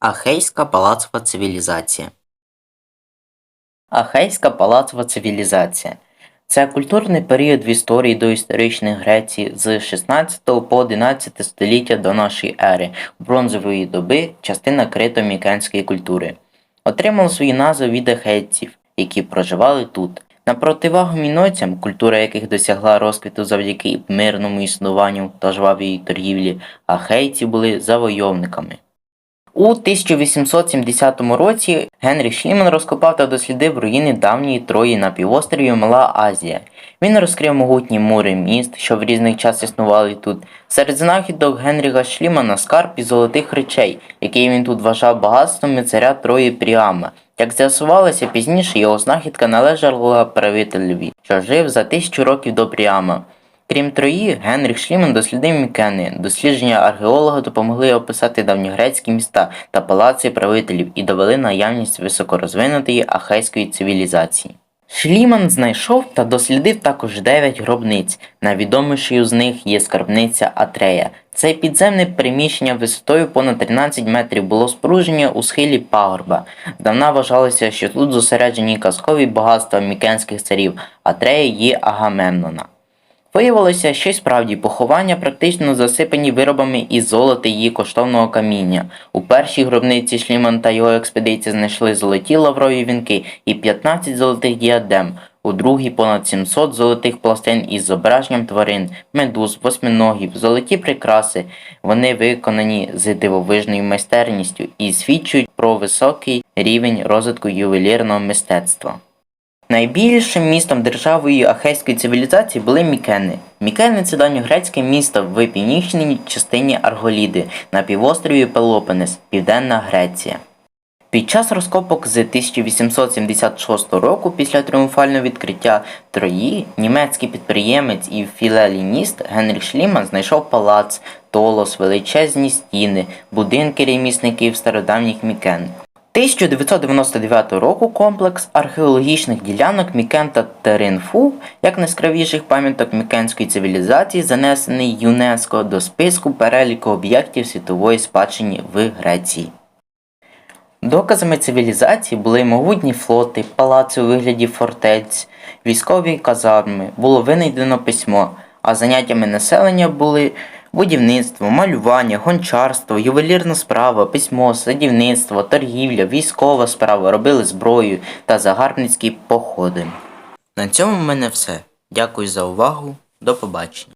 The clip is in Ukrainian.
Ахейська палацова цивілізація. Ахейська палацова цивілізація це культурний період в історії доісторичної Греції з 16 по 11 століття до нашої ери, бронзової доби, частина крито-мікенської культури. Отримав свою назву від ахейців, які проживали тут. На противагу мінойцям, культура яких досягла розквіту завдяки мирному існуванню та жвавій торгівлі, ахейці були завойовниками. У 1870 році Генріх Шліман розкопав та дослідив руїни давньої Трої на півострові Мала Азія. Він розкрив могутні мури міст, що в різних час існували тут. Серед знахідок Генріха Шлімана скарб із золотих речей, який він тут вважав багатством царя Трої Пріама. Як з'ясувалося пізніше, його знахідка належала правителеві, що жив за тисячу років до Пріама. Крім Трої, Генріх Шліман дослідив Мікени. Дослідження археолога допомогли описати давньогрецькі міста та палаци правителів і довели наявність високорозвинутої ахейської цивілізації. Шліман знайшов та дослідив також дев'ять гробниць. Найвідомішою з них є скарбниця Атрея. Це підземне приміщення висотою понад 13 метрів було спорудження у схилі пагорба. Давна вважалося, що тут зосереджені казкові багатства мікенських царів Атрея є Агамемнона. Виявилося, що й справді поховання практично засипані виробами із золота її коштовного каміння. У першій гробниці Шліман та його експедиція знайшли золоті лаврові вінки і 15 золотих діадем, у другій понад 700 золотих пластин із зображенням тварин, медуз, восьминогів, золоті прикраси. Вони виконані з дивовижною майстерністю і свідчують про високий рівень розвитку ювелірного мистецтва. Найбільшим містом державої ахейської цивілізації були Мікени. Мікени це давньогрецьке місто в північній частині Арголіди на півострові Пелопонес, Південна Греція. Під час розкопок з 1876 року після тріумфального відкриття Трої німецький підприємець і філелініст Генріх Шліман знайшов палац, толос, величезні стіни, будинки ремісників стародавніх Мікен. 1999 року комплекс археологічних ділянок Мікен та Теринфу, як найскравіших пам'яток мікенської цивілізації, занесений ЮНЕСКО до списку переліку об'єктів світової спадщини в Греції. Доказами цивілізації були могутні флоти, палаци у вигляді фортець, військові казарми, було винайдено письмо, а заняттями населення були будівництво, малювання, гончарство, ювелірна справа, письмо, садівництво, торгівля, військова справа, робили зброю та загарбницькі походи. На цьому в мене все. Дякую за увагу. До побачення.